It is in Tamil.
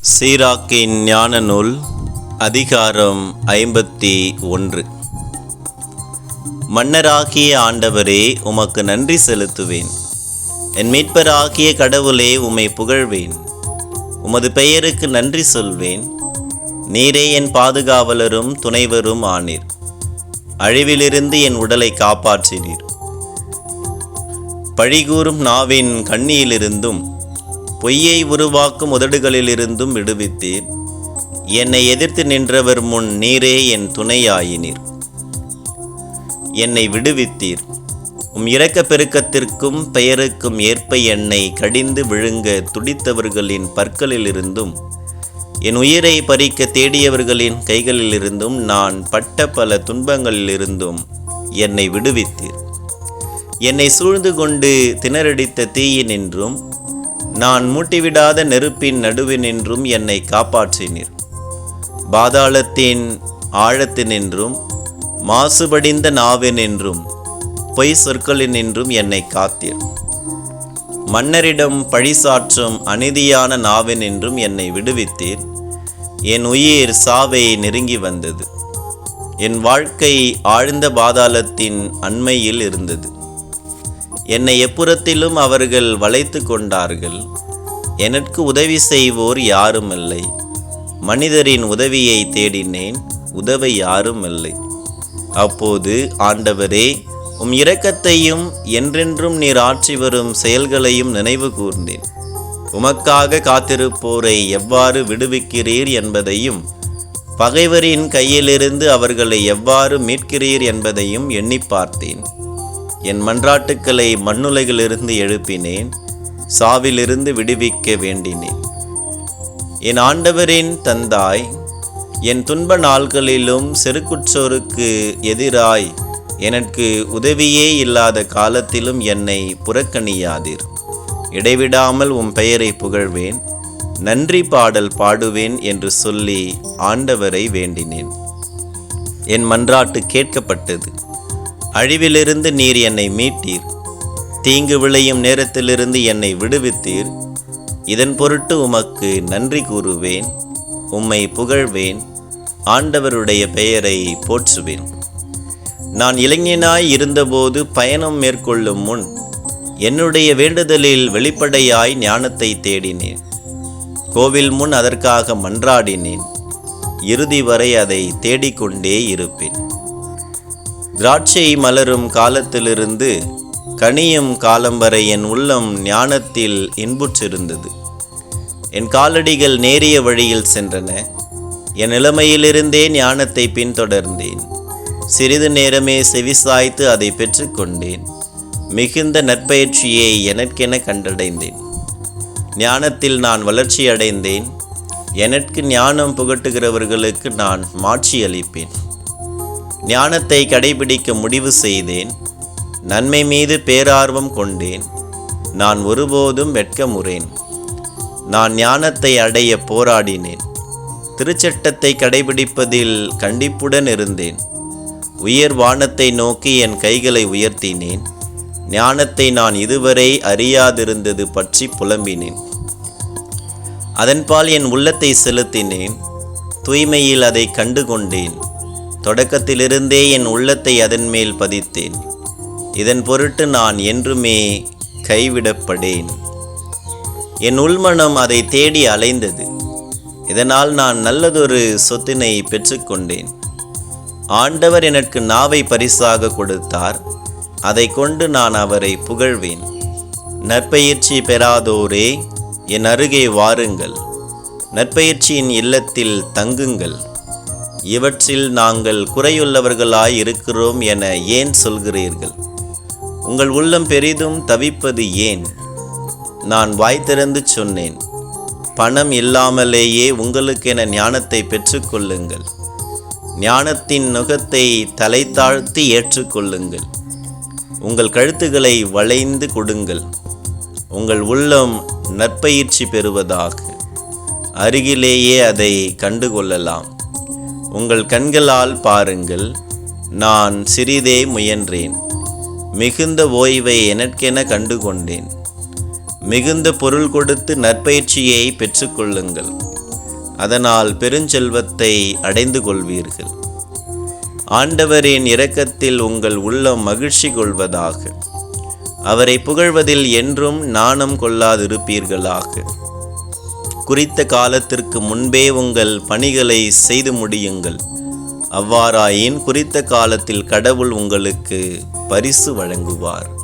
சீராக்கின் ஞான நூல் அதிகாரம் ஐம்பத்தி ஒன்று. மன்னராகிய ஆண்டவரே உமக்கு நன்றி செலுத்துவேன். என் மீட்பராகிய கடவுளே உம்மை புகழ்வேன். உமது பெயருக்கு நன்றி சொல்வேன். நீரே என் பாதுகாவலரும் துணைவரும் ஆனீர். அழிவிலிருந்து என் உடலை காப்பாற்றினீர். பழிகூறும் நாவின் கண்ணியிலிருந்தும் பொய்யை உருவாக்கும் உதடுகளிலிருந்தும் விடுவித்தீர். என்னை எதிர்த்து நின்றவர் முன் நீரே என் துணையாயினீர். என்னை விடுவித்தீர். உம் இரக்க பெருக்கத்திற்கும் பெயருக்கும் ஏற்ப என்னை கடிந்து விழுங்க துடித்தவர்களின் பற்களிலிருந்தும் என் உயிரை பறிக்க தேடியவர்களின் கைகளிலிருந்தும் நான் பட்ட பல துன்பங்களிலிருந்தும் என்னை விடுவித்தீர். என்னை சூழ்ந்து கொண்டு திணறடித்த தீயினின்றும் நான் மூட்டிவிடாத நெருப்பின் நடுவினின்றும் என்னை காப்பாற்றினீர். பாதாளத்தின் ஆழத்தினின்றும் மாசுபடிந்த நாவினின்றும் பொய் சொற்களினின்றும் என்னை காத்தீர். மன்னரிடம் பழிசாற்றும் அநீதியான நாவினின்றும் என்னை விடுவித்தீர். என் உயிர் சாவை நெருங்கி வந்தது. என் வாழ்க்கை ஆழ்ந்த பாதாளத்தின் அண்மையில் இருந்தது. என்னை எப்புறத்திலும் அவர்கள் வளைத்து கொண்டார்கள். எனக்கு உதவி செய்வோர் யாரும் இல்லை மனிதரின் உதவியை தேடினேன் உதவ யாரும் இல்லை அப்போது ஆண்டவரே உம் இரக்கத்தையும் என்றென்றும் நீர் ஆற்றி வரும் செயல்களையும் நினைவு கூர்ந்தேன். உமக்காக காத்திருப்போரை எவ்வாறு விடுவிக்கிறீர் என்பதையும் பகைவரின் கையிலிருந்து அவர்களை எவ்வாறு மீட்கிறீர் என்பதையும் எண்ணி பார்த்தேன். என் மன்றாட்டுக்களை மண்ணுலைகளிலிருந்து எழுப்பினேன் சாவிலிருந்து விடுவிக்க வேண்டினேன். என் ஆண்டவரின் தந்தாய் என் துன்ப நாள்களிலும் செருக்குற்றோருக்கு எதிராய் எனக்கு உதவியே இல்லாத காலத்திலும் என்னை புறக்கணியாதீர். இடைவிடாமல் உம் பெயரை புகழ்வேன் நன்றி பாடல் பாடுவேன் என்று சொல்லி ஆண்டவரை வேண்டினேன். என் மன்றாட்டு கேட்கப்பட்டது. அழிவிலிருந்து நீர் என்னை மீட்டீர். தீங்கு விளையும் நேரத்திலிருந்து என்னை விடுவித்தீர். இதன் பொருட்டு உமக்கு நன்றி கூறுவேன். உம்மை புகழ்வேன். ஆண்டவருடைய பெயரை போற்றுவேன். நான் இளைஞனாய் இருந்தபோது பயணம் மேற்கொள்ளும் முன் என்னுடைய வேண்டுதலில் வெளிப்படையாய் ஞானத்தை தேடினேன். கோவில் முன் அதற்காக மன்றாடினேன். இறுதி வரை அதை தேடிக்கொண்டே இருப்பேன். திராட்சை மலரும் காலத்திலிருந்து கனியும் காலம் வரை என் உள்ளம் ஞானத்தில் இன்புற்றிருந்தது. என் காலடிகள் நேரிய வழியில் சென்றன. என் நிலைமையிலிருந்தே ஞானத்தை பின்தொடர்ந்தேன். சிறிது நேரமே செவிசாய்த்து அதை பெற்றுக்கொண்டேன் மிகுந்த நற்பயிற்சியை எனக்கென கண்டடைந்தேன். ஞானத்தில் நான் வளர்ச்சி அடைந்தேன் எனக்கு ஞானம் புகட்டுகிறவர்களுக்கு நான் மாட்சி அளிப்பேன். ஞானத்தை கடைபிடிக்க முடிவு செய்தேன். நன்மை மீது பேரார்வம் கொண்டேன். நான் ஒருபோதும் வெட்கமுறேன் நான் ஞானத்தை அடைய போராடினேன். திருச்சட்டத்தை கடைபிடிப்பதில் கண்டிப்புடன் இருந்தேன். உயர் வானத்தை நோக்கி என் கைகளை உயர்த்தினேன். ஞானத்தை நான் இதுவரை அறியாதிருந்தது பற்றி புலம்பினேன். அதன்பால் என் உள்ளத்தை செலுத்தினேன். தூய்மையில் அதை கண்டு கொண்டேன் தொடக்கத்திலிருந்தே என் உள்ளத்தை அதன் மேல் பதித்தேன். இதன் பொருட்டு நான் என்றுமே கைவிடப்படேன். என் உள்மனம் அதை தேடி அலைந்தது. இதனால் நான் நல்லதொரு சொத்தினை பெற்றுக்கொண்டேன் ஆண்டவர் எனக்கு நாவை பரிசாக கொடுத்தார். அதை கொண்டு நான் அவரை புகழ்வேன். நற்பயிற்சி பெறாதோரே என் அருகே வாருங்கள். நற்பயிற்சியின் இல்லத்தில் தங்குங்கள். இவற்றில் நாங்கள் குறையுள்ளவர்களாய் இருக்கிறோம் என ஏன் சொல்கிறீர்கள்? உங்கள் உள்ளம் பெரிதும் தவிப்பது ஏன்? நான் வாய் திறந்து சொன்னேன். பணம் இல்லாமலேயே உங்களுக்கென ஞானத்தை பெற்றுக்கொள்ளுங்கள். ஞானத்தின் நுகத்தை தலை தாழ்த்தி ஏற்றுக்கொள்ளுங்கள். உங்கள் கழுத்துகளை வளைந்து கொடுங்கள். உங்கள் உள்ளம் நற்பயிற்சி பெறுவதாக. அருகிலேயே அதை கண்டுகொள்ளலாம். உங்கள் கண்களால் பாருங்கள் நான் சிறிதே முயன்றேன். மிகுந்த ஓய்வை எனக்கென கண்டுகொண்டேன். மிகுந்த பொருள் கொடுத்து நற்பயிற்சியை பெற்றுக்கொள்ளுங்கள். அதனால் பெருஞ்செல்வத்தை அடைந்து கொள்வீர்கள். ஆண்டவரின் இரக்கத்தில் உங்கள் உள்ளம் மகிழ்ச்சி கொள்வதாக. அவரை புகழ்வதில் என்றும் நாணம் கொள்ளாதிருப்பீர்களாக. குறித்த காலத்திற்கு முன்பே உங்கள் பணிகளை செய்து முடியுங்கள். அவ்வாறாயின் குறித்த காலத்தில் கடவுள் உங்களுக்கு பரிசு வழங்குவார்.